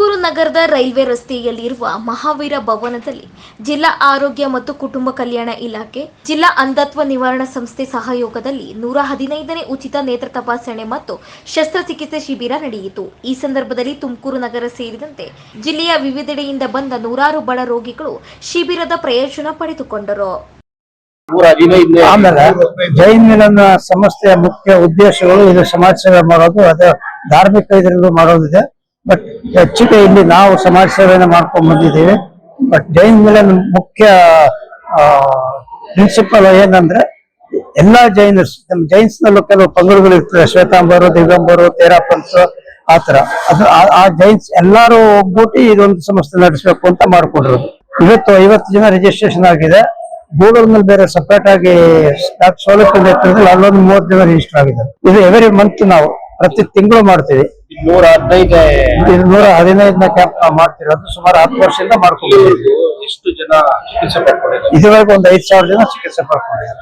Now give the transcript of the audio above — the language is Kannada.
ತುಮಕೂರು ನಗರದ ರೈಲ್ವೆ ರಸ್ತೆಯಲ್ಲಿರುವ ಮಹಾವೀರ ಭವನದಲ್ಲಿ ಜಿಲ್ಲಾ ಆರೋಗ್ಯ ಮತ್ತು ಕುಟುಂಬ ಕಲ್ಯಾಣ ಇಲಾಖೆ ಜಿಲ್ಲಾ ಅಂಧತ್ವ ನಿವಾರಣಾ ಸಂಸ್ಥೆ ಸಹಯೋಗದಲ್ಲಿ ನೂರ ಹದಿನೈದನೇ ಉಚಿತ ನೇತ್ರ ತಪಾಸಣೆ ಮತ್ತು ಶಸ್ತ್ರಚಿಕಿತ್ಸೆ ಶಿಬಿರ ನಡೆಯಿತು. ಈ ಸಂದರ್ಭದಲ್ಲಿ ತುಮಕೂರು ನಗರ ಸೇರಿದಂತೆ ಜಿಲ್ಲೆಯ ವಿವಿಧೆಡೆಯಿಂದ ಬಂದ ನೂರಾರು ಬಡ ರೋಗಿಗಳು ಶಿಬಿರದ ಪ್ರಯೋಜನ ಪಡೆದುಕೊಂಡರು. ಆಮೇಲೆ ಜೈನ್ ಮಿಲನ್ ಸಂಸ್ಥೆಯ ಮುಖ್ಯ ಉದ್ದೇಶಗಳು ಇದು ಸಮಾಜ ಸೇವೆ ಮಾಡೋದು ಅದೇ ಧಾರ್ಮಿಕ ಇದರಲ್ಲೂ ಮಾಡೋದಿದೆ. ಬಟ್ ಹೆಚ್ಚಿಗೆ ಇಲ್ಲಿ ನಾವು ಸಮಾಜ ಸೇವೆಯನ್ನು ಮಾಡ್ಕೊಂಡ್ ಬಂದಿದ್ದೀವಿ. ಬಟ್ ಜೈನ್ ಮಿಲನ್ ಮುಖ್ಯ ಪ್ರಿನ್ಸಿಪಲ್ ಏನಂದ್ರೆ ಎಲ್ಲಾ ಜೈನರ್ಸ್ ನಮ್ಮ ಜೈನ್ಸ್ ನಲ್ಲೂ ಕೆಲವು ಪಂಗಡಗಳು ಇರ್ತದೆ. ಶ್ವೇತಾಂಬರು ದಿಗಂಬರು ತೇರಾಪಂತ್ ಆತರ ಅದು ಆ- ಜೈನ್ಸ್ ಎಲ್ಲಾರು ಒಗ್ಗೂಟಿ ಇದೊಂದು ಸಂಸ್ಥೆ ನಡೆಸಬೇಕು ಅಂತ ಮಾಡ್ಕೊಂಡಿರೋದು. ಇವತ್ತು ಐವತ್ತು ಜನ ರಿಜಿಸ್ಟ್ರೇಷನ್ ಆಗಿದೆ. ಗೂಗಲ್ನಲ್ಲಿ ಬೇರೆ ಸಪರೇಟ್ ಆಗಿ ಸೌಲಭ್ಯ ಅಲ್ಲೊಂದು ಮೂವತ್ತು ಜನ ರಿಜಿಸ್ಟರ್ ಆಗಿದೆ ಇದು ಎವ್ರಿ ಮಂತ್ ನಾವು ಪ್ರತಿ ತಿಂಗಳು ಮಾಡ್ತೀವಿ. ನೂರ ಹದಿನೈದು ಇದು ನೂರ ಹದಿನೈದನ ಕ್ಯಾಂಪ್ ನಾವು ಅದು ಸುಮಾರು ಹತ್ತು ವರ್ಷದಿಂದ ಮಾಡ್ಕೊಂಡಿದ್ದೀವಿ ಎಷ್ಟು ಜನ ಚಿಕಿತ್ಸೆ ಪಡ್ಕೊಂಡಿದ್ದಾರೆ? ಇದುವರೆಗೂ ಒಂದು ಐದು ಸಾವಿರ ಜನ ಚಿಕಿತ್ಸೆ ಪಡ್ಕೊಂಡಿದ್ದಾರೆ.